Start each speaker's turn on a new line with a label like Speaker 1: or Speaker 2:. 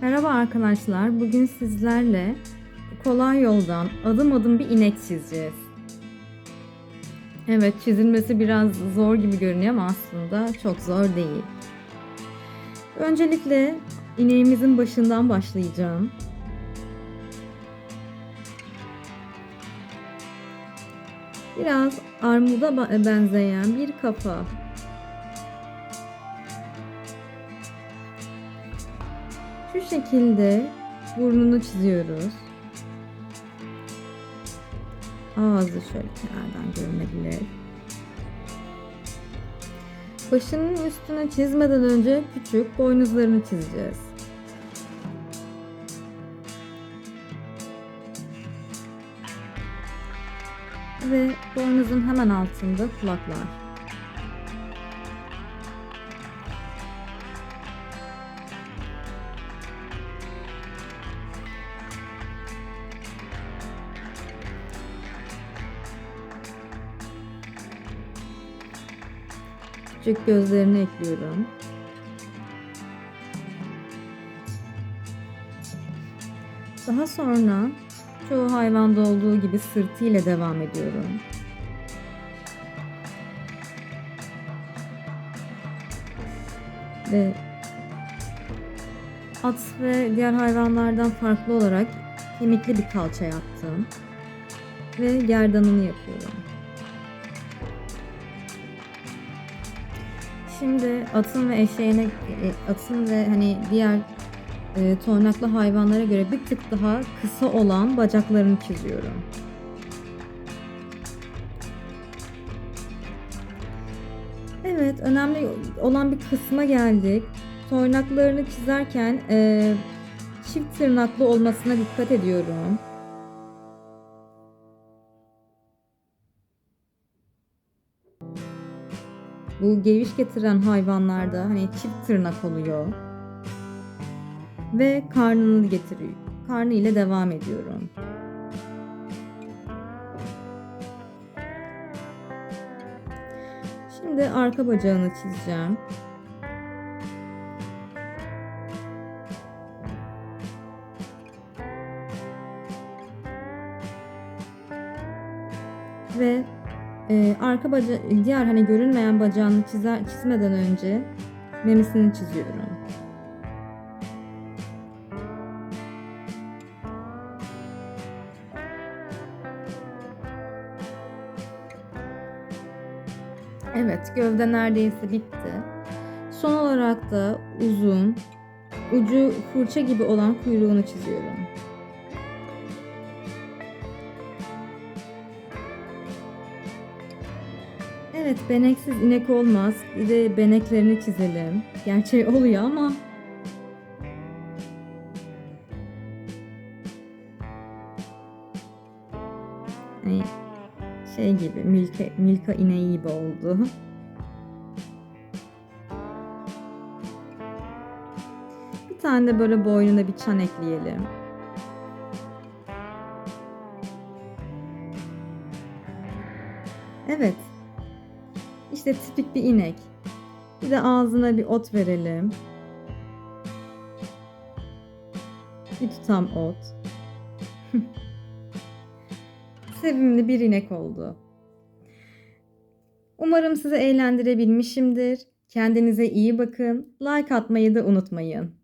Speaker 1: Merhaba arkadaşlar. Bugün sizlerle kolay yoldan adım adım bir inek çizeceğiz. Evet, çizilmesi biraz zor gibi görünüyor ama aslında çok zor değil. Öncelikle ineğimizin başından başlayacağım. Biraz armuda benzeyen bir kafa. Şu şekilde burnunu çiziyoruz. Ağzı şöyle kenardan görünebilir. Başının üstüne çizmeden önce küçük boynuzlarını çizeceğiz. Ve boynuzun hemen altında kulaklar. Küçük gözlerini ekliyorum. Daha sonra çoğu hayvanda olduğu gibi sırtı ile devam ediyorum. Ve at ve diğer hayvanlardan farklı olarak kemikli bir kalça yaptım. Ve gerdanını yapıyorum. Şimdi atın ve eşeğine, e, atın ve hani diğer e, toynaklı hayvanlara göre bir tık daha kısa olan bacaklarını çiziyorum. Evet, önemli olan bir kısma geldik. Toynaklarını çizerken e, çift tırnaklı olmasına dikkat ediyorum. Bu geviş getiren hayvanlarda hani çift tırnak oluyor. Ve karnını getiriyor. Karnı ile devam ediyorum. Şimdi arka bacağını çizeceğim. Ve e, arka baca diğer hani görünmeyen bacağını çizer çizmeden önce memisini çiziyorum. Evet, gövde neredeyse bitti. Son olarak da uzun, ucu fırça gibi olan kuyruğunu çiziyorum. Evet, beneksiz inek olmaz. Bir de beneklerini çizelim. Gerçi oluyor ama şey gibi Milka, Milka ineği gibi oldu. Bir tane de böyle boynuna bir çan ekleyelim. Evet. İşte tipik bir inek. Bir de ağzına bir ot verelim. Bir tutam ot. Sevimli bir inek oldu. Umarım sizi eğlendirebilmişimdir. Kendinize iyi bakın. Like atmayı da unutmayın.